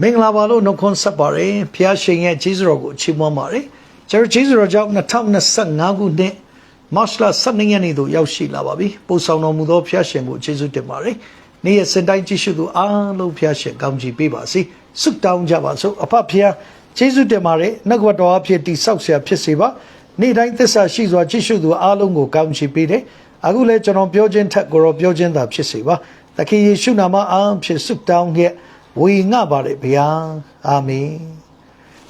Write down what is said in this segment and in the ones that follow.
မင်္ဂလာပါလို့နှုတ်ခွန်းဆက်ပါတယ်ဖျားရှင်ရဲ့ကျေးဇူးတော်ကိုချီးမွမ်းပါတယ်ကျွန်တော်ကျေးဇူးတော်ကြောင့်2025ခုနှစ်မတ်လ12ရက်နေ့သို့ရောက်ရှိလာပါပြီပို့ဆောင်တော်မူသောဖျားရှင်ကိုကျေးဇူးတင်ပါတယ်နေ့ရက်စင်တိုင်းကြည့်ရှုသူအားလုံးဖျားရှင်ကောင်းချီးပေးပါစေဆုတောင်းကြပါစို့အဖဖျားကျေးဇူးတင်ပါတယ်နှုတ်ကပတော်အဖြစ်တိဆောက်ဆရာဖြစ်စေပါနေ့တိုင်းသစ္စာရှိစွာကြည့်ရှုသူအားလုံးကိုကောင်းချီးပေးတယ်အခုလည်းကျွန်တော်ပြောခြင်းထက်ကိုတော့ပြောခြင်းသာဖြစ်စေပါသခင်ယေရှုနာမအားဖြင့်ဆုတောင်းခဲ့ ဝေငှပါတယ်ဗျာအာမင်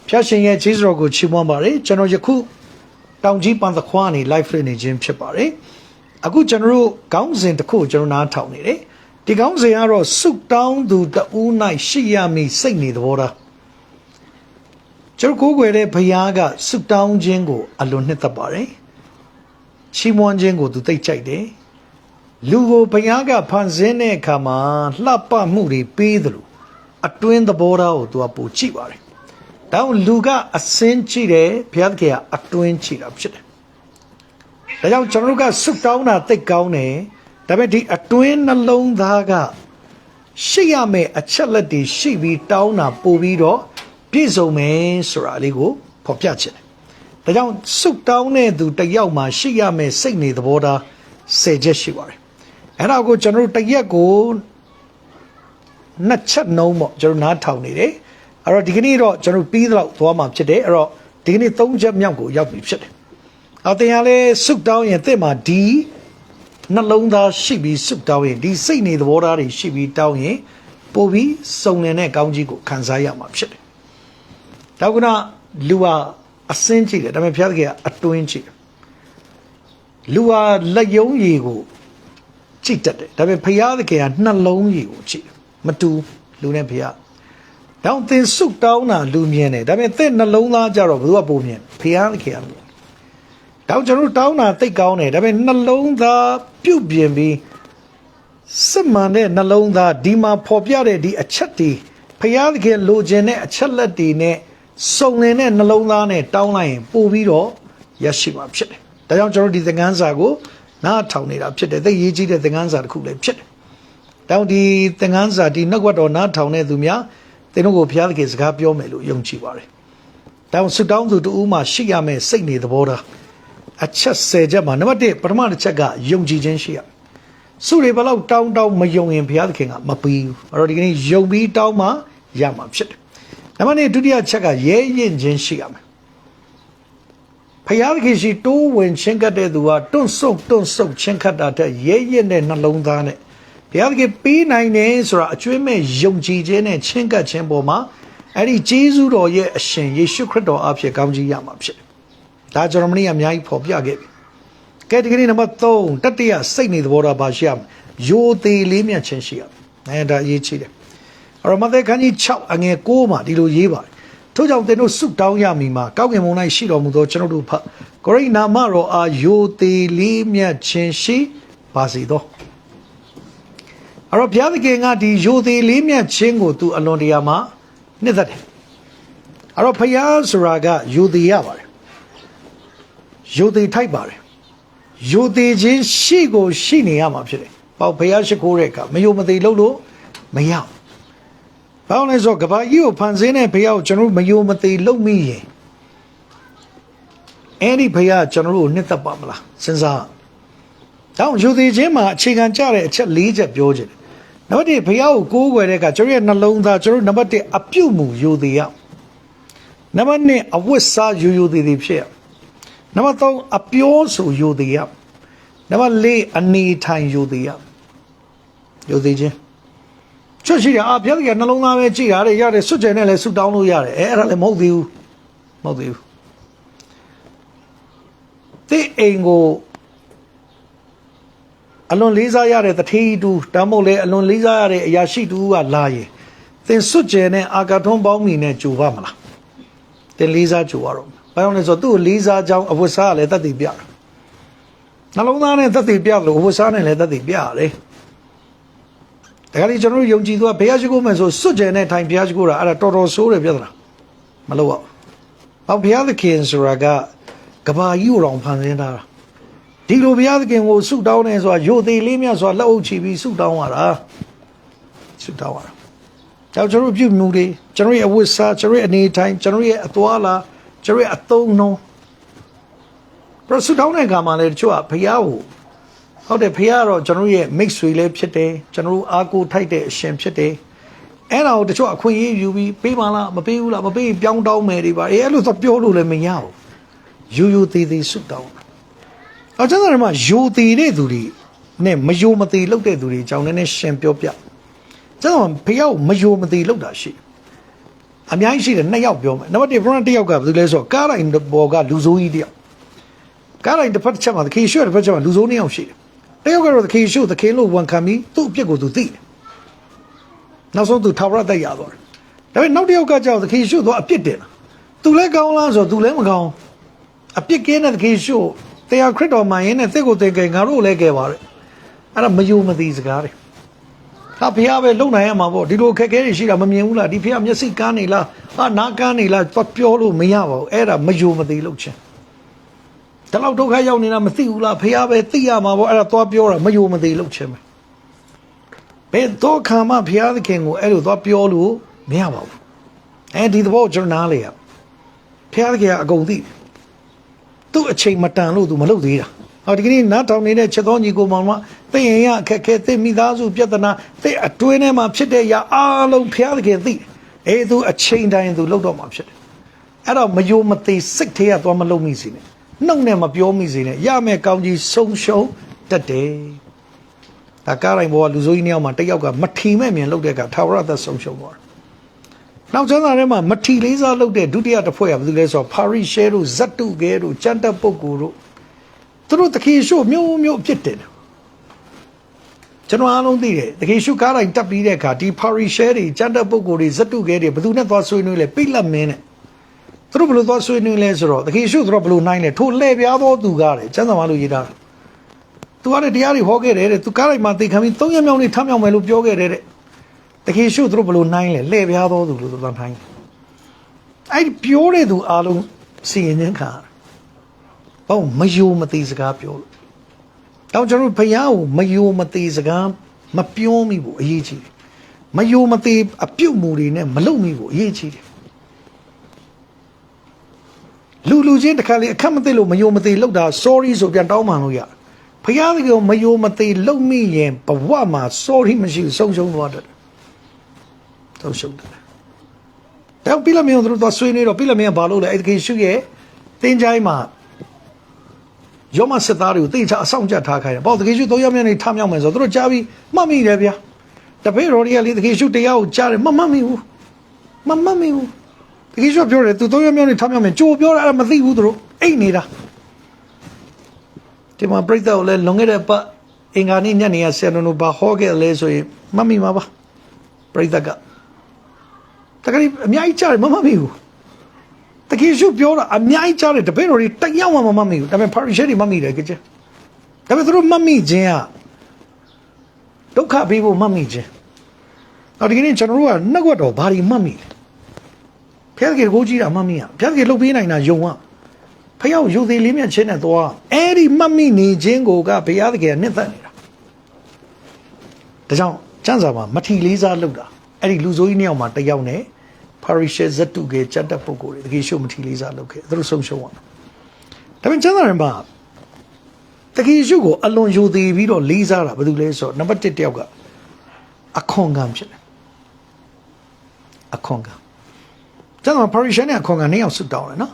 ဖျားရှင်ရဲ့ခြေစတော်ကိုချီးမွမ်းပါတယ်ကျွန်တော်ယခုတောင်ကြီးပန်သခွားနေ live နေခြင်းဖြစ်ပါတယ်အခုကျွန်တော်တို့ခေါင်းစဉ်တစ်ခုကိုကျွန်တော်နားထောင်နေတယ်ဒီခေါင်းစဉ်ကတော့စုတောင်းသူတဦး၌ရှိရမည်စိတ်နေသဘောထားကျွန်တော်ကိုယ်ွယ်တဲ့ဘုရားကစုတောင်းခြင်းကို အလွန်နှစ်သက်ပါတယ်ချီးမွမ်းခြင်းကိုသူသိကြိုက်တယ်လူကိုဘုရားကဖန်ဆင်းတဲ့အခါမှာလှပမှုတွေပေးတယ်လို့ အတွင်းသဘောထားကိုသူကပိုကြည့်ပါတယ်။ဒါကြောင့်လူကအစင်းကြည့်တယ်ဘုရားသခင်ကအတွင်းကြည့်တာဖြစ်တယ်။ဒါကြောင့်ကျွန်တော်တို့ကဆုတောင်းတာသိကောင်းတယ်။ဒါပေမဲ့ဒီအတွင်းနှလုံးသားကရှိရမယ့်အချက်လက်တွေရှိပြီးတောင်းတာပို့ပြီးတော့ပြည့်စုံမယ်ဆိုတာလေးကိုဖော်ပြချင်တယ်။ဒါကြောင့်ဆုတောင်းတဲ့သူတစ်ယောက်မှာရှိရမယ့်စိတ်နေသဘောထား၁၀ချက်ရှိပါတယ်။အဲ့ဒါကိုကျွန်တော်တို့တစ်ရက်ကို နှစ်ချက်နှုံးပေါ့ကျွန်တော်နားထောင်နေတယ်အဲ့တော့ဒီကနေ့တော့ကျွန်တော်ပြီးတော့သွားမှာဖြစ်တယ်အဲ့တော့ဒီကနေ့သုံးချက်မြောက်ကိုရောက်ပြီဖြစ်တယ်အတင်ရလဲစုတောင်းရင်တဲ့မှာဒီနှလုံးသားရှိပြီးစုတောင်းရင်ဒီစိတ်နေသဘောထားတွေရှိပြီးတောင်းရင်ပို့ပြီးစုံနေတဲ့ကောင်းကြီးကိုခံစားရမှာဖြစ်တယ်တောက်ကနလူဟာအစင်းကြည့်တယ်ဒါပေမဲ့ဘုရားသခင်ကအတွင်းကြည့်တယ်လူဟာလက်ယုံရည်ကိုကြည့်တတ်တယ်ဒါပေမဲ့ဘုရားသခင်ကနှလုံးရည်ကိုကြည့်တယ် မတူလူနဲ့ဘုရားတောင်းသင်စုတောင်းတာလူမြင်တယ်ဒါပေမဲ့သင်နှလုံးသားကြတော့ဘယ်သူကပုံမြင်ဘုရားသခင်ကမြင်တောင်းကျွန်တော်တို့တောင်းတာသိကောင်းတယ်ဒါပေမဲ့နှလုံးသားပြုတ်ပြင်ပြီးစစ်မှန်တဲ့နှလုံးသားဒီမှာပေါ်ပြတဲ့ဒီအချက်တွေဘုရားသခင်လိုချင်တဲ့အချက်လက်တွေနဲ့စုံလင်တဲ့နှလုံးသားနဲ့တောင်းလိုက်ရင်ပို့ပြီးတော့ရရှိမှာဖြစ်တယ်ဒါကြောင့်ကျွန်တော်ဒီသင်ခန်းစာကိုနားထောင်နေတာဖြစ်တယ်သိရေးကြီးတဲ့သင်ခန်းစာတစ်ခုလည်းဖြစ်တယ် တောင်းဒီသင်္ကန်းစာဒီနှုတ်ကပတ်တော်နားထောင်တဲ့သူများသင်တို့ကိုဘုရားသခင်စကားပြောမယ်လို့ယုံကြည်ပါတယ်။တောင်းဆုတောင်းသူတူမှရှိရမယ်စိတ်နေသဘောထားအချက်၁၀ချက်မှာနံပါတ်1ပထမတစ်ချက်ကယုံကြည်ခြင်းရှိရ။စုတွေဘလောက်တောင်းတောင်းမယုံရင်ဘုရားသခင်ကမပြီးဘူး။အဲ့တော့ဒီကနေ့ယုံပြီးတောင်းမှရမှာဖြစ်တယ်။နံပါတ်2ဒုတိယချက်ကရဲရင်ခြင်းရှိရမယ်။ဘုရားသခင်ရှိတိုးဝင်ချင်းကပ်တဲ့သူဟာတွန့်ဆုတ်တွန့်ဆုတ်ချင်းကပ်တာတဲ့ရဲရင်တဲ့နှလုံးသားနဲ့ ဘုရားသခင်ပေးနိုင်တယ်ဆိုတာအကျွမ်းမဲ့ယုံကြည်ခြင်းနဲ့ချင်းကပ်ခြင်းပေါ်မှာအဲ့ဒီဂျေဇုတော်ရဲ့အရှင်ယေရှုခရစ်တော်အဖြစ်ကောင်းကြီးရမှာဖြစ်တယ်။ဒါကျွန်တော်မနေ့ကအများကြီးဖော်ပြခဲ့ပြီ။ကဲဒီကနေ့နံပါတ်3တတိယစိတ်နေသဘောထားပါရှိရမယ်။ယိုသေးလေးမြတ်ခြင်းရှိရမယ်။အဲဒါအရေးကြီးတယ်။အဲ့တော့မဿဲခန်းကြီး6အငယ်9မှာဒီလိုရေးပါတယ်။ထို့ကြောင့်သင်တို့ဆုတောင်းရမည်မှာကောက်ကင်ဘုံ၌ရှိတော်မူသောကျွန်တော်တို့ဖတ်ကိုရိနာမတော်အားယိုသေးလေးမြတ်ခြင်းရှိပါစေသော။ အဲ့တော့ဘုရားသခင်ကဒီယိုသေးလေးမြတ်ခြင်းကိုသူအလွန်တရာမှာနှစ်သက်တယ်အဲ့တော့ဘုရားဆိုတာကယိုသေးရပါတယ်ယိုသေးထိုက်ပါတယ်ယိုသေးခြင်းရှိကိုရှိနေရမှာဖြစ်တယ်ပေါ့ဘုရားရှိခိုးတဲ့အခါမယိုမသေးလို့လို့မရဘူးဘာလို့လဲဆိုတော့ကဘာကြီးကိုဖန်ဆင်းတဲ့ဘုရားကိုကျွန်တော်တို့မယိုမသေးလို့မိရင်အဲ့ဒီဘုရားကျွန်တော်တို့ကိုနှစ်သက်ပါမလားစဉ်းစားတောင်းယူသေးခြင်းမှာအခြေခံကြတဲ့အချက်၄ချက်ပြောခြင်းတယ်။ နံပါတ်1ဘုရားကိုကိုးကွယ်တဲ့အခါကျွန်တော်ရဲ့နှလုံးသားကျွန်တော်နံပါတ်1အပြုတ်မှုယူသေးရ။နံပါတ်2အဝတ်စားယူယူသေးသေးဖြစ်ရ။နံပါတ်3အပြောဆိုယူသေးရ။နံပါတ်4အနေထိုင်ယူသေးရ။ယူသေးခြင်းချွတ်ရှိတယ်အာဘုရားကနှလုံးသားပဲကြည်ရတယ်ရတယ်စွတ်ကြဲနဲ့လည်းဆုတောင်းလို့ရတယ်အဲအဲ့ဒါလည်းမဟုတ်သေးဘူးမဟုတ်သေးဘူးတိအိမ်ကို အလွန်လေးစားရတဲ့တထေးတူဒါမှမဟုတ်လေအလွန်လေးစားရတဲ့အရာရှိတူကလာရင်သင်စွတ်ကျဲနဲ့အာကာထွန်းပေါင်းမီနဲ့ကြိုပါမလားသင်လေးစားကြိုရတော့ဘာလို့လဲဆိုတော့သူ့ကိုလေးစားကြောင်းအဝတ်စားကလည်းတတ်သိပြတယ်နှလုံးသားနဲ့တတ်သိပြလို့အဝတ်စားနဲ့လည်းတတ်သိပြရတယ်ဒါကြလေကျွန်တော်တို့ယုံကြည်သူကဘုရားရှိခိုးမယ်ဆိုစွတ်ကျဲနဲ့ထိုင်ဘုရားရှိခိုးတာအဲ့ဒါတော်တော်ဆိုးတယ်ပြဿနာမလုပ်ရဘူး။ဘာဘုရားသခင်ဆိုတာကကဘာကြီးကိုတောင်ဖန်ဆင်းထားတာ ဒီလိုဘုရားသခင်ကိုဆုတောင်းနေဆိုတာယိုသေးလေးမြတ်ဆိုတာလက်အုပ်ချပြီးဆုတောင်းရတာဆုတောင်းရတာဒါကြောင့်ကျွန်တော်တို့ပြုမှုတွေကျွန်တော်ရဲ့အဝတ်စားကျွန်တော်ရဲ့အနေအထိုင်ကျွန်တော်ရဲ့အသွားလာကျွန်တော်ရဲ့အသုံးနှုန်းပရစုတောင်းတဲ့အခါမှာလည်းတချို့ကဘုရားကိုဟုတ်တယ်ဘုရားကတော့ကျွန်တော်ရဲ့မိတ်ဆွေလည်းဖြစ်တယ်ကျွန်တော်တို့အားကိုးထိုက်တဲ့အရှင်ဖြစ်တယ်အဲ့ဒါကိုတချို့အခွင့်အရေးယူပြီးပေးပါလားမပေးဘူးလားမပေးရင်ပြောင်းတောင်းမယ်တွေပါအေးအဲ့လိုဆိုပြောလို့လည်းမရဘူးယူယူသေးသေးဆုတောင်း တာအကျဉ်းသားတွေမှာယူသေးတဲ့သူတွေနဲ့မယူမသေးလောက်တဲ့သူတွေအကြောင်းနည်းနည်းရှင်းပြောပြကျွန်တော်ဖះကိုမယိုမသိလောက်တာရှိတယ်အများကြီးရှိတယ်နှစ်ယောက်ပြောမယ်နံပါတ်1ဘရန်တစ်ယောက်ကဘယ်သူလဲဆိုတော့ကားတိုင်းဘော်ကလူဆိုးကြီးတစ်ယောက်ကားတိုင်းတစ်ဖက်တစ်ချက်မှာသခင်ရွှေတစ်ဖက်ချက်မှာလူဆိုးနှစ်ယောက်ရှိတယ်တစ်ယောက်ကတော့သခင်ရွှေသခင်လို့ဝန်ခံပြီးသူ့အပြစ်ကိုသူသိတယ်နောက်ဆုံးသူထာဝရတက်ရသွားတယ်ဒါပေမဲ့နောက်တစ်ယောက်ကကြောက်သခင်ရွှေတော့အပြစ်တင်တာသူလည်းကောင်းလားဆိုတော့သူလည်းမကောင်းအပြစ်ကင်းတဲ့သခင်ရွှေ တရားခရစ်တော်မှာရင်းနဲ့သစ်ကိုသင်ကယ်ငါတို့လည်းကယ်ပါတဲ့အဲ့ဒါမယိုမသိစကားတွေဟာဖះပဲလုံနိုင်ရမှာပေါ့ဒီလိုအခက်အခဲတွေရှိတာမမြင်ဘူးလားဒီဖះမျက်စိကန်းနေလားဟာနားကန်းနေလားသွားပြောလို့မရပါဘူးအဲ့ဒါမယိုမသေးလို့ချင်းဒီလောက်ဒုက္ခရောက်နေတာမသိဘူးလားဖះပဲသိရမှာပေါ့အဲ့ဒါသွားပြောတာမယိုမသေးလို့ချင်းပဲဘယ်တော့ခါမှဖះသခင်ကိုအဲ့လိုသွားပြောလို့မရပါဘူးအဲဒီသဘောကျွန်တော်နားလေရဖះသခင်ကအကုန်သိတယ် သူ့အချိန်မတန်လို့သူမလုပ်သေးတာဟောဒီကနေ့နားထောင်နေတဲ့ချက်တော်ညီကိုမောင်မသိရင်ရအခက်ခဲသိမိသားစုပြဿနာသိအတွင်းထဲမှာဖြစ်တဲ့ຢာအားလုံးဖျားသခင်သိအေးသူအချိန်တိုင်းသူလှုပ်တော့မှာဖြစ်တယ်အဲ့တော့မယိုမသိစိတ်ထဲကသွားမလုံမိစေနဲ့နှုတ်နဲ့မပြောမိစေနဲ့ရမယ်ကောင်းကြီးဆုံးရှုံးတတ်တယ်ဒါကားတိုင်းဘောကလူစိုးကြီးနှစ်ယောက်မှာတစ်ယောက်ကမထီမဲ့မြင်လှုပ်တဲ့ကထာဝရသက်ဆုံးရှုံးသွားတယ် နောက်ကျမ်းစာထဲမှာမထီလေးစားလှုပ်တဲ့ဒုတိယတစ်ဖွဲ့ကဘယ်သူလဲဆိုတော့ဖာရိရှဲတို့ဇတ်တုကဲတို့ကျမ်းတက်ပုဂ္ဂိုလ်တို့သူတို့တခေရှုမျိုးမျိုးအဖြစ်တယ်ကျွန်တော်အားလုံးသိတယ်တခေရှုကားတိုင်းတက်ပြီးတဲ့အခါဒီဖာရိရှဲတွေကျမ်းတက်ပုဂ္ဂိုလ်တွေဇတ်တုကဲတွေဘယ်သူနဲ့သွားဆွေးနွေးလဲပိတ်လက်မင်းနဲ့သူတို့ဘယ်လိုသွားဆွေးနွေးလဲဆိုတော့တခေရှုသူတို့ဘယ်လိုနိုင်လဲထိုလှည့်ပြားသောသူကားတယ်ကျမ်းစာမှာလို့ရေးထားတယ်သူကလည်းတရားတွေဟောခဲ့တယ်တဲ့သူကားတိုင်းမှာသိခံပြီး၃ရက်မြောက်နေ့ထမြောက်မယ်လို့ပြောခဲ့တယ်တဲ့ တခေရှုသူတို့ဘယ်လိုနိုင်လဲလှည့်ပြားသောသူလို့သူကနိုင်တယ်အဲ့ဒီပြောတဲ့သူအားလုံးစီရင်ခြင်းခံရတယ်ဘာလို့မယိုမသိစကားပြောလို့တောင်ကျွန်တော်တို့ဘုရားကိုမယိုမသိစကားမပြောမိဘူးအရေးကြီးတယ်မယိုမသိအပြုတ်မှုတွေနဲ့မလုပ်မိဘူးအရေးကြီးတယ်လူလူချင်းတစ်ခါလေအခက်မသိလို့မယိုမသိလောက်တာ sorry ဆိုပြန်တောင်းပန်လို့ရတယ်ဘုရားသခင်မယိုမသိလုံမိရင်ဘဝမှာ sorry မရှိဘူးဆုံးရှုံးသွားတယ် ဆုံးရှုံးတယ်တော့ပြလမင်းတို့တော့ဆွေးနေတော့ပြလမင်းကဘာလို့လဲအဲ့ဒီရှုရဲ့တင်းချိုင်းမှာရောမစစ်သားတွေကိုတိတ်ချအဆောင်ကြထားခိုင်းတယ်ပေါ့တကယ်ရှိတော့ရမြနေထမြောက်မယ်ဆိုတော့သူတို့ကြားပြီးမှတ်မိတယ်ဗျာတပည့်တော်တွေကလေတကယ်ရှိတရားကိုကြားတယ်မမှတ်မိဘူးမမှတ်မိဘူးတကယ်ရှိပြောတယ်သူတော့ရမြနေထမြောက်မယ်ကြိုပြောတာအဲ့ဒါမသိဘူးသူတို့အိတ်နေတာဒီမှာပြိတ္တကိုလည်းလွန်ခဲ့တဲ့ပတ်အင်္ဂါနေ့ညနေကဆယ်နုံဘာဟောခဲ့လဲဆိုရင်မှတ်မိမှာပါပြိတ္တက တကယ်အများကြီးကြားတယ်မမှတ်မိဘူးတကယ်ရှုပြောတာအများကြီးကြားတယ်တပည့်တော်တွေတယောက်မှမမှတ်မိဘူးဒါပေမဲ့ပါရီရှဲတွေမှတ်မိတယ်ကြည့်ဒါပေမဲ့သူတို့မှတ်မိခြင်းကဒုက္ခပေးဖို့မှတ်မိခြင်းနောက်ဒီကနေ့ကျွန်တော်တို့ကနှုတ်ကတော့ဘာတွေမှတ်မိလဲဖျက်ကေကိုကြီးတာမှတ်မိရဖျက်ကေလုတ်ပေးနိုင်တာယုံอ่ะဖျောက်ယူသေးလေးမြတ်ချင်းနဲ့သွားအဲ့ဒီမှတ်မိနေခြင်းကိုကဘုရားသခင်ကနှစ်သက်နေတာဒါကြောင့်ကျမ်းစာမှာမထီလေးစားလုပ်တာအဲ့ဒီလူဆိုးကြီးနှစ်ယောက်မှာတစ်ယောက်နဲ့ ပါရီရှဲဇတ်တုကေကြတ်တဲ့ပုံကိုယ်တွေတကယ်ရှုမထီလေးစားလုပ်ခဲ့သူတို့ဆုံးရှုံးသွားဒါပေမဲ့ကျမ်းစာထဲမှာတကယ်ရှုကိုအလွန်ယူသေးပြီးတော့လေးစားတာဘာလို့လဲဆိုတော့နံပါတ်1တယောက်ကအခွန်ကံဖြစ်တယ်အခွန်ကံကျမ်းစာပါရီရှဲနဲ့အခွန်ကံနှစ်ယောက်ဆွတောင်းတယ်နော်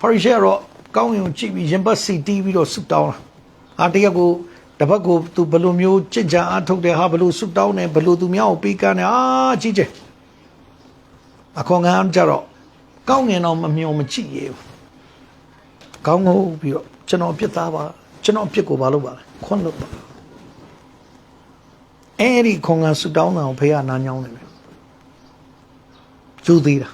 ပါရီရှဲကတော့ကောင်းရင်ကြည့်ပြီးရင်ပတ်စီတီးပြီးတော့ဆွတောင်းတာအားတယောက်ကိုတပတ်ကိုသူဘယ်လိုမျိုးကြင်ကြံအားထုတ်တယ်ဟာဘယ်လိုဆွတောင်းတယ်ဘယ်လိုသူများကိုပေးကမ်းတယ်အာကြီးကျယ် အခွန်ကံကြတော့ကောင်းငင်တော့မမျောမကြည့်ရဘူးကောင်းလို့ပြီးတော့ကျွန်တော်ပြစ်သားပါကျွန်တော်ပြစ်ကိုဘာလို့ပါလဲခွန်းလို့ပါအဲ့ဒီခွန်ကံဆူတောင်းတာကိုဖေးကနားညောင်းနေတယ်ယူသေးတာ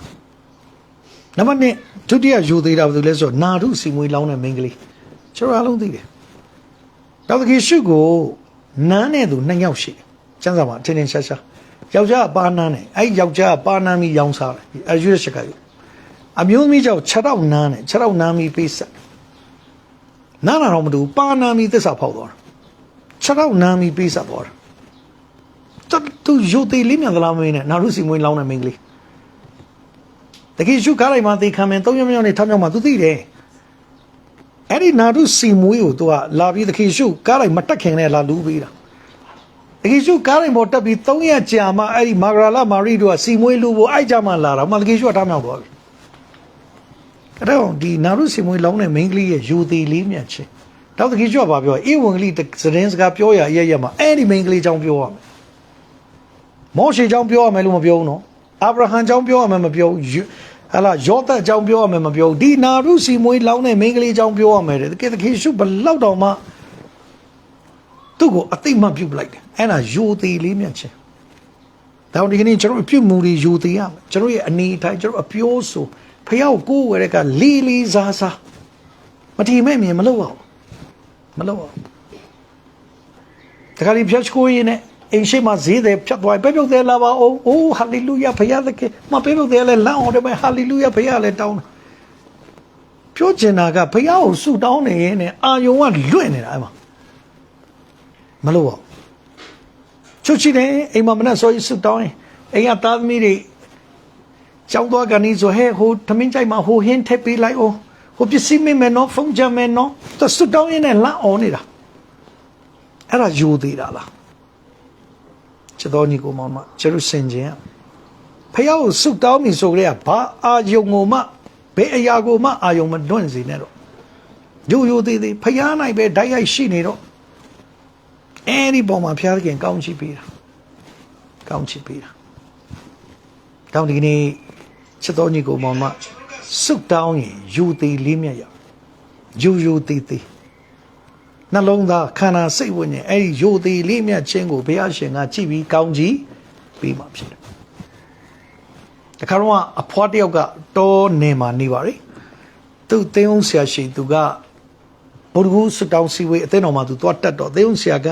နံပါတ်1ဒုတိယယူသေးတာဘာလို့လဲဆိုတော့နာရုစီမွေးလောင်းတဲ့မိန်းကလေးကျွန်တော်အားလုံးသိတယ်တော်တကယ်ရှုကိုနန်းတဲ့သူနှစ်ယောက်ရှိတယ်ကျန်းစာမှာထင်းထင်းရှားရှား ယောက်ျားကပါနန်းတယ်အဲ့ယောက်ျားကပါနန်းပြီးရောင်းစားတယ်အရွေးချက်ကယူအမျိုးသမီးကြောင့်6တော့နန်းတယ်6တော့နန်းပြီးပေးဆက်နားနာတော့မတူပါနန်းပြီးသစ္စာဖောက်သွားတာ6တော့နန်းပြီးပေးဆက်သွားတာတသူယူသေးလေးမြန်သလားမင်းနဲ့နာရုစီမွေးလောင်းတဲ့မိန်းကလေးတကယ်ရှုကားလိုက်မှသေခံမယ်၃ရက်မြောက်နေထောက်မြောက်မှသူသိတယ်အဲ့ဒီနာရုစီမွေးကိုသူကလာပြီးတကယ်ရှုကားလိုက်မတက်ခင်နဲ့လာလူပေးတာ တကယ်ရှုကားလိုက်ပေါ်တက်ပြီး၃ရက်ကြာမှအဲ့ဒီမာဂရာလာမာရီတို့ကစီမွေးလူဖို့အိုက်ကြမှလာတာမှတကယ်ရှုကထောက်မြောက်သွားပြီအဲ့တော့ဒီနာရုစီမွေးလောင်းတဲ့မိန်းကလေးရဲ့ယူသေးလေးမြန်ချင်းတော့တကယ်ရှုကဘာပြောအေဝံဂလိသတင်းစကားပြောရအရရမှာအဲ့ဒီမိန်းကလေးကြောင့်ပြောရမယ်မောရှေကြောင့်ပြောရမယ်လို့မပြောဘူးနော်အာဗြဟံကြောင့်ပြောရမယ်မပြောဘူးယဟလာယောသတ်ကြောင့်ပြောရမယ်မပြောဘူးဒီနာရုစီမွေးလောင်းတဲ့မိန်းကလေးကြောင့်ပြောရမယ်တဲ့တကယ်တကယ်ရှုဘလောက်တောင်မှ သူ့ကိုအသိမှပြုတ်ပလိုက်တယ်အဲ့ဒါယူသေးလေးမြတ်ချင်းဒါကြောင့်ဒီကနေ့ကျွန်တော်ပြုတ်မှုတွေယူသေးရမယ်ကျွန်တော်ရဲ့အနေအထိုင်ကျွန်တော်အပြောဆိုဖះကိုကိုယ်ဝဲတဲ့ကလီလီစားစားမထီမဲ့မြင်မလုပ်အောင်မလုပ်အောင်တခါဒီဖြတ်ကိုရင်းနဲ့အိမ်ရှိမှဈေးတယ်ဖြတ်သွားပဲပြုတ်တယ်လာပါအောင်အိုးဟာလေလုယာဖခင်သခင်မပဲပြုတ်တယ်လဲလမ်းအောင်တယ်ပဲဟာလေလုယာဖခင်လည်းတောင်းတယ်ပြောချင်တာကဖခင်ကိုဆုတောင်းနေရင်အာယုံကလွင့်နေတာအဲ့မှာ မလို့ပါချုပ်ချီတယ်အိမ်မှာမနဲ့ဆိုရင်ဆုတောင်းရင်အိမ်ကသားသမီးတွေကျောင်းသွားကနေဆိုဟဲဟိုထမင်းကြိုက်မှာဟိုဟင်းထည့်ပေးလိုက်အောင်ဟိုပစ္စည်းမင်းမယ်နော်ဖုန်းကြမ်းမယ်နော်သူဆုတောင်းရင်လည်းလမ်းအောင်နေတာအဲ့ဒါယူသေးတာလားချစ်တော်ညီကိုမောင်မကျတို့စင်ခြင်းဖះကိုဆုတောင်းပြီဆိုကြတဲ့ဘာအာယုံကိုမှဘယ်အရာကိုမှအာယုံမလွန့်စေနဲ့တော့ရိုးရိုးသေးသေးဖះနိုင်ပဲဓာတ်ရိုက်ရှိနေတော့ အဲဒီပုံမှာဖះခင်ကောင်းချီးပေးတာကောင်းချီးပေးတာတောင်းဒီကနေ့ချစ်တော်ညီကိုမောင်မဆုတောင်းရင်ယူသေးလေးမြတ်ရယူယူသေးသေးနှလုံးသားခန္ဓာစိတ်ဝိညာဉ်အဲ့ဒီယိုသေးလေးမြတ်ခြင်းကိုဘုရားရှင်ကကြည်ပြီးကောင်းကြီးပေးမှာဖြစ်တယ်။တခါတော့အဖွားတယောက်ကတောနေမှာနေပါလေ။သူသင်းအောင်ဆရာရှိသူက ဘုရားစွတောင်းစီဝေးအသိတော်မှာသူသွားတက်တော့သင်းအောင်ဆရာက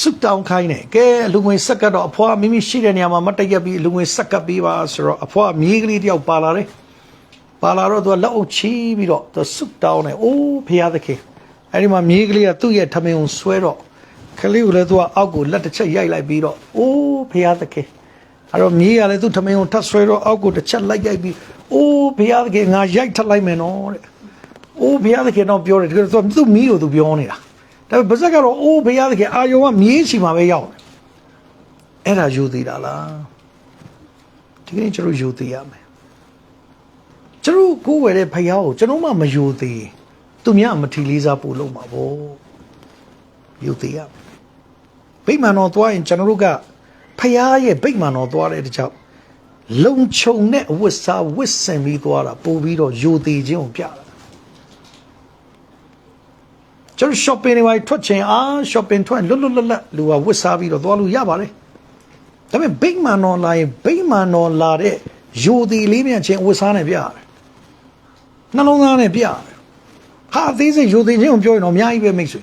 စွတောင်းခိုင်းတယ်။ကဲလူငွေစက်ကတော့အဖွားမိမိရှိတဲ့နေရာမှာမတည့်ရပြီးလူငွေစက်ကပ်ပေးပါဆိုတော့အဖွားမြေးကလေးတယောက်ပါလာတယ်။ပါလာတော့သူကလက်အုပ်ချီးပြီးတော့သူစွတောင်းတယ်။အိုးဖရာသခင်အဲ့ဒီမှာမြေးကလေးကသူ့ရဲ့ထမင်းကိုဆွဲတော့ကလေးကိုလည်းသူကအောက်ကိုလက်တစ်ချက်ရိုက်လိုက်ပြီးတော့အိုးဖရာသခင်အဲ့တော့မြေးကလည်းသူ့ထမင်းကိုထပ်ဆွဲတော့အောက်ကိုတစ်ချက်လိုက်ရိုက်ပြီးအိုးဖရာသခင်ငါရိုက်ထပ်လိုက်မယ်နော်တဲ့ အိုးဖရာသခင်တော့ပြောတယ်တကယ်တော့သူ့မီးကိုသူပြောနေတာဒါပေမဲ့ဗဇက်ကတော့အိုးဖရာသခင်အာယုံကမြေးချီမှာပဲရောက်တယ်အဲ့ဒါယူသေးတာလားဒီကနေ့ကျွန်တော်ယူသေးရမယ်ကျွန်တော်ကိုယ်ဝယ်တဲ့ဖယားကိုကျွန်တော်မှမယူသေးရင်သူများမထီလေးစားပို့လို့မှာပေါ့ယူသေးရဗိမာန်တော်သွားရင်ကျွန်တော်တို့ကဖယားရဲ့ဗိမာန်တော်သွားတဲ့တကြောင်လုံခြုံတဲ့အဝတ်စားဝတ်ဆင်ပြီးသွားတာပို့ပြီးတော့ယူသေးခြင်းကိုပြတာ ကျွန်တော် shopping တွေမှာထွက်ချင်အား shopping ထွက်လွတ်လွတ်လပ်လပ်လူကဝတ်စားပြီးတော့သွားလို့ရပါတယ်ဒါပေမဲ့ဗိမာန်တော်လာရင်ဗိမာန်တော်လာတဲ့ယူသေးလေးမြန်ချင်းဝတ်စားနေပြရတယ်နှလုံးသားနဲ့ပြရတယ်ဟာအသေးစိတ်ယူသိခြင်းကိုပြောရင်တော့အများကြီးပဲမိတ်ဆွေ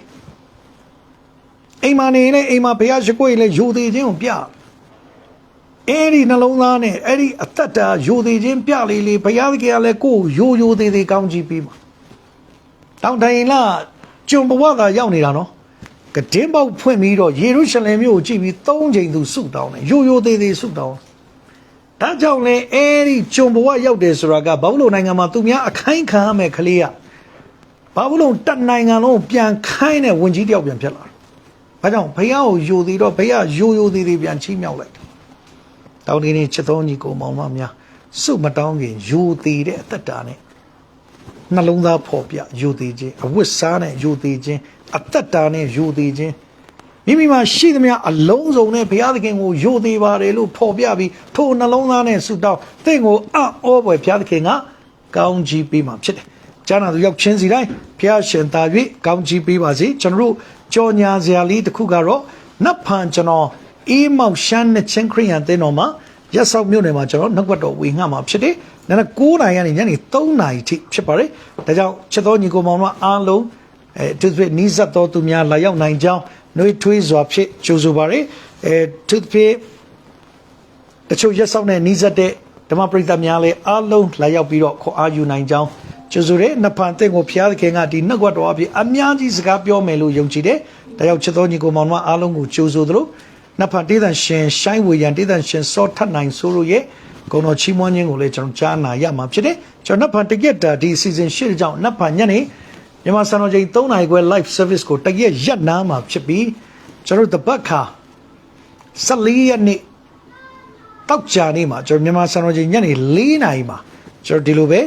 အိမ်မာနေရင်လည်းအိမ်မာဘုရားရှိခိုးရင်လည်းယူသိခြင်းကိုပြအဲ့ဒီနှလုံးသားနဲ့အဲ့ဒီအသက်တာယူသိခြင်းပြလေးလေးဘုရားသခင်ကလည်းကိုယ်ယူယူသေးသေးကောင်းကြည့်ပြီးမှာတောင်တိုင်လာ ကျွန်ဘဝသာရောက်နေတာနော်ကဒင်းပေါက်ဖွင့်ပြီးတော့ယေရုရှလင်မြို့ကိုကြည့်ပြီး၃ချိန်သူဆုတောင်းတယ်ယူယူသေးသေးဆုတောင်းဒါကြောင့်လေအဲ့ဒီကျွန်ဘဝရောက်တယ်ဆိုတာကဘာလို့နိုင်ငံမှာသူများအခိုင်းခံရမယ်ကလေးကဘာဘူးလုံးတက်နိုင်ငံလုံးပြန်ခိုင်းတဲ့ဝင်ကြီးတယောက်ပြန်ဖြစ်လာတယ်။ဘာကြောင့်ဘုရားကိုယိုသေးတော့ဘုရားယိုယိုသေးသေးပြန်ချီးမြှောက်လိုက်တယ်။တောင်းတင်းချစ်တော်ညီကိုမောင်မများစုမတောင်းခင်ယိုသေးတဲ့အသက်တာနဲ့ နှလုံးသားဖော်ပြယိုသေးခြင်းအဝတ်စားနဲ့ယိုသေးခြင်းအသက်တာနဲ့ယိုသေးခြင်းမိမိမှာရှိသမျှအလုံးစုံနဲ့ဘုရားသခင်ကိုယိုသေးပါတယ်လို့ဖော်ပြပြီးထိုနှလုံးသားနဲ့ဆုတောင်းသင်ကိုအံ့ဩဖွယ်ဘုရားသခင်ကကောင်းချီးပေးမှာဖြစ်တယ်။ကျမ်းစာသူရောက်ချင်းစီတိုင်းဘုရားရှင်သာ၍ကောင်းချီးပေးပါစေကျွန်တော်တို့ကြော်ညာစရာလေးတစ်ခုကတော့နတ်ဖန်ကျွန်တော်အေးမောက်ရှမ်းနဲ့ချင်းခရိယန်တင်းတော်မှာရက်ဆောက်မြို့နယ်မှာကျွန်တော်နှုတ်ကပတ်တော်ဝေငှမှာဖြစ်တယ်။ နာ9နာရီကနေညနေ3နာရီထိဖြစ်ပါတယ်။ဒါကြောင့်ချက်တော်ညီကိုမောင်တို့အားလုံးအဲသူတို့နီးစပ်တော်သူများလာရောက်နိုင်ကြောင်းနှွေးထွေးစွာဖြစ်ကြိုဆိုပါရယ်အဲသူတို့တချို့ရက်ဆောက်နဲ့နီးစပ်တဲ့ဓမ္မပရိသတ်များလည်းအားလုံးလာရောက်ပြီးတော့ခေါ်အားယူနိုင်ကြောင်းကျိုးဆိုတဲ့နှစ်ဖန်တဲ့ကိုဖျားသခင်ကဒီနှုတ်ကပတ်တော်အဖြစ်အများကြီးစကားပြောမယ်လို့ယုံကြည်တယ်။ဒါကြောင့်ချစ်တော်ညီကိုမောင်မအားလုံးကိုကြိုးဆိုသလိုနတ်ဖန်တေးသန်ရှင်ရှိုင်းဝေရန်တေးသန်ရှင်စောထတ်နိုင်ဆိုလို့ရဲ့ ဂုဏ်တော်ချီးမွမ်းခြင်းကိုလည်းကျွန်တော်ကြားနာရမှာဖြစ်တယ်ကျွန်တော်နတ်ဖန်တကက်တာဒီ season ရှစ်ကြောင့်နတ်ဖန်ညနေမြန်မာစံတော်ချိန်3နာရီခွဲ live service ကိုတကက်ရက်နာမှာဖြစ်ပြီးကျွန်တော်တို့တပတ်ခါ14ရက်နေ့တောက်ကြနေ့မှာကျွန်တော်မြန်မာစံတော်ချိန်ညနေ4နာရီမှာကျွန်တော်ဒီလိုပဲ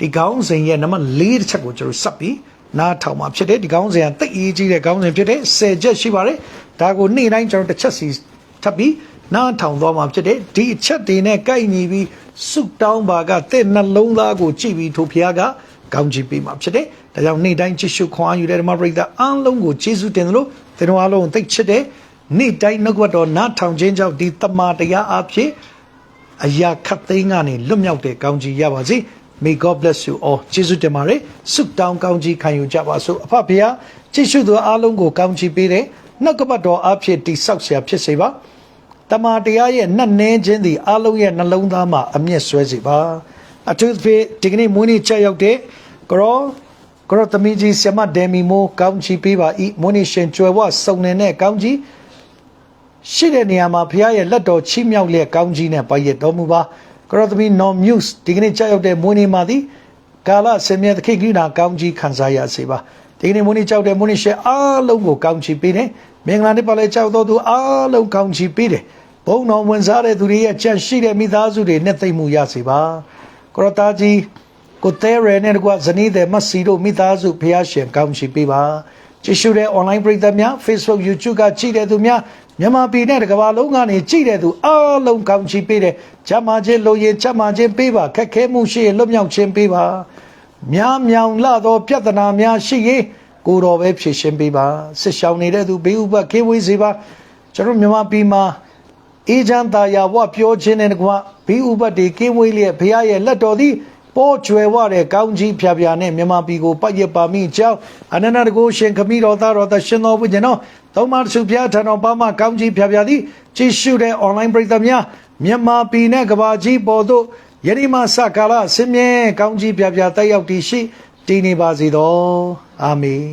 ဒီခေါင်းစဉ်ရဲ့နံပါတ်4တစ်ချက်ကိုကျွန်တော်စပ်ပြီးနားထောင်မှာဖြစ်တယ်ဒီခေါင်းစဉ်ကတိတ်အေးကြီးတဲ့ခေါင်းစဉ်ဖြစ်တယ်10ချက်ရှိပါတယ်ဒါကိုနေ့တိုင်းကျွန်တော်တစ်ချက်စီထပ်ပြီး နားထောင်သွားမှာဖြစ်တယ်ဒီအချက်တွေနဲ့ကိုက်ညီပြီးဆုတောင်းပါကတဲ့နှလုံးသားကိုကြည့်ပြီးထိုဖျားကကောင်းချီးပေးမှာဖြစ်တယ်ဒါကြောင့်နေ့တိုင်းချစ်ရှုခွန်အားယူတဲ့ဓမ္မပရိသတ်အားလုံးကိုကျေးဇူးတင်သလိုသင်တို့အားလုံးသိချစ်တဲ့နေ့တိုင်းနှုတ်ကတော်နားထောင်ခြင်းကြောင့်ဒီတမန်တရားအဖြစ်အရာခတ်သိမ်းကနေလွတ်မြောက်တဲ့ကောင်းချီးရပါစေ May God bless you all ကျေးဇူးတင်ပါတယ်ဆုတောင်းကောင်းချီးခံယူကြပါစို့အဖဖေဟာကျေးဇူးတော်အားလုံးကိုကောင်းချီးပေးတဲ့နှုတ်ကပတ်တော်အဖြစ်တိဆောက်ဆရာဖြစ်စေပါ တမန်တရားရဲ့နှက်နှင်းခြင်းသည်အားလုံးရဲ့နှလုံးသားမှာအမျက်ဆွဲစေပါအထူးသဖြင့်ဒီကနေ့မွေးနေ့ချက်ရောက်တဲ့ကရောကရောသမီးကြီးဆ iam ဒယ်မီမိုကောင်းချီးပေးပါဤမွေးနေ့ရှင်ကျွယ်ဝစုံနေတဲ့ကောင်းကြီးရှိတဲ့နေရာမှာဖခင်ရဲ့လက်တော်ချီးမြှောက်လျက်ကောင်းကြီးနဲ့ပါရတော်မူပါကရောသမီနော်မြူးဒီကနေ့ကြောက်ရောက်တဲ့မွေးနေ့မှာသည်ကာလဆင်မြဲသခိကိနာကောင်းကြီးခံစားရစေပါဒီကနေ့မွေးနေ့ကြောက်တဲ့မွေးနေ့ရှေအားလုံးကိုကောင်းချီးပေးတယ်မင်္ဂလာနေ့ပါလေကြောက်တော်သူအားလုံးကောင်းချီးပေးတယ် ဘုံတော်ဝင်စားတဲ့သူတွေရဲ့ကြံရှိတဲ့မိသားစုတွေနဲ့သိမ့်မှုရစေပါကရောသားကြီးကိုတဲရနဲ့တကွဇနီးတဲ့မတ်စီတို့မိသားစုဖះရှင်ကောင်းချီးပေးပါကြည့်ရှုတဲ့ online ပရိသတ်များ Facebook YouTube ကကြည့်တဲ့သူများမြန်မာပြည်နဲ့တကမ္ဘာလုံးကနေကြည့်တဲ့သူအားလုံးကောင်းချီးပေးတယ်။ဂျမာချင်းလိုရင်ဂျမာချင်းပေးပါခက်ခဲမှုရှိရင်လွတ်မြောက်ခြင်းပေးပါ။များမြောင်လာသောပြဿနာများရှိရင်ကိုယ်တော်ပဲဖြေရှင်းပေးပါ။စစ်ရှောင်နေတဲ့သူဘေးဥပကင်းဝေးစေပါ။ကျွန်တော်မြန်မာပြည်မှာ အေဂျန်တာယာဝပြောခြင်းနဲ့တကွဘေးဥပတွေကင်းဝေးလျက်ဘုရားရဲ့လက်တော်သည်ပေါ်ကျွယ်ဝတဲ့ကောင်းကြီးဖြာဖြာနဲ့မြန်မာပြည်ကိုပတ်ရပါမိကြောင်းအနန္တတကုရှင်ခမီတော်သားတော်သရှင်တော်ဘုရားနော်သုံးပါးစုဖျားထံတော်ပါမကောင်းကြီးဖြာဖြာသည်ကြည့်ရှုတဲ့ online ပရိသတ်များမြန်မာပြည်နဲ့ကဘာကြီးပေါ်သို့ယနေ့မှစကာလဆင်းမြဲကောင်းကြီးဖြာဖြာတက်ရောက်တည်ရှိတည်နေပါစေတော်အာမင်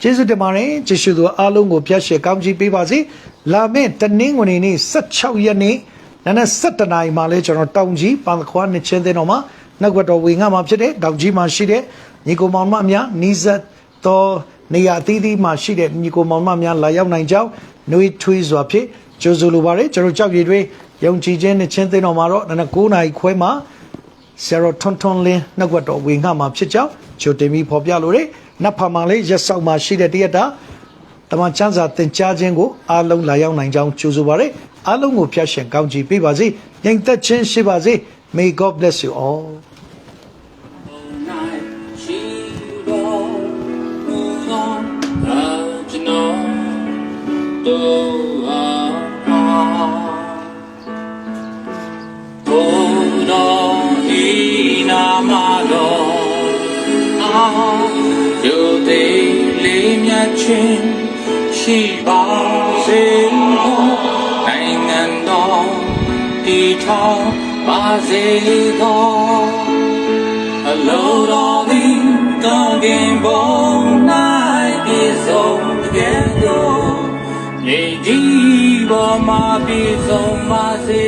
ကျေးဇူးတင်ပါတယ်ကျေးဇူးတော်အားလုံးကိုပြည့်ရှေကောင်းကြီးပေးပါစေ လာမယ့်တနင်္ဂနွေနေ့16ရက်နေ့နနက်7နာရီမှာလဲကျွန်တော်တောင်ကြီးပန်ခွာနှစ်ချင်းတဲ့တော်မှာနှုတ်ကတော်ဝေငှမှာဖြစ်တဲ့တောင်ကြီးမှာရှိတဲ့ညီကိုမောင်မအများနီးစပ်တော်နေရာအသီးသီးမှာရှိတဲ့ညီကိုမောင်မအများလာရောက်နိုင်ကြောင်းနှွေးထွေးစွာဖြင့်ကြိုဆိုလိုပါတယ်ကျွန်တော်ကြောက်ရည်တွေယုံကြည်ခြင်းနဲ့ချင်းသိတော်မှာတော့နနက်9နာရီခွဲမှာဆရာတော်ထွန်းထွန်းလင်းနှုတ်ကတော်ဝေငှမှာဖြစ်ကြောင်းဂျိုတင်ပြီးဖော်ပြလိုတယ်နတ်ဖာမှာလေးရက်ဆောက်မှာရှိတဲ့တရက်တာ တမန်ချမ်းစာသင်ကြားခြင်းကိုအားလုံးလာရောက်နိုင်ကြောင်းကြိုဆိုပါရစေအားလုံးကိုဖျက်ရှင်ကောင်းချီးပေးပါစေညင်သက်ခြင်းရှိပါစေ May God bless you all night she don't move on but you know do Hold on in amado ah you they lay me chin she ba sin ho နိုင်ငံတော်တည်ထောင်ပါစေသော A load of the talking bone night is on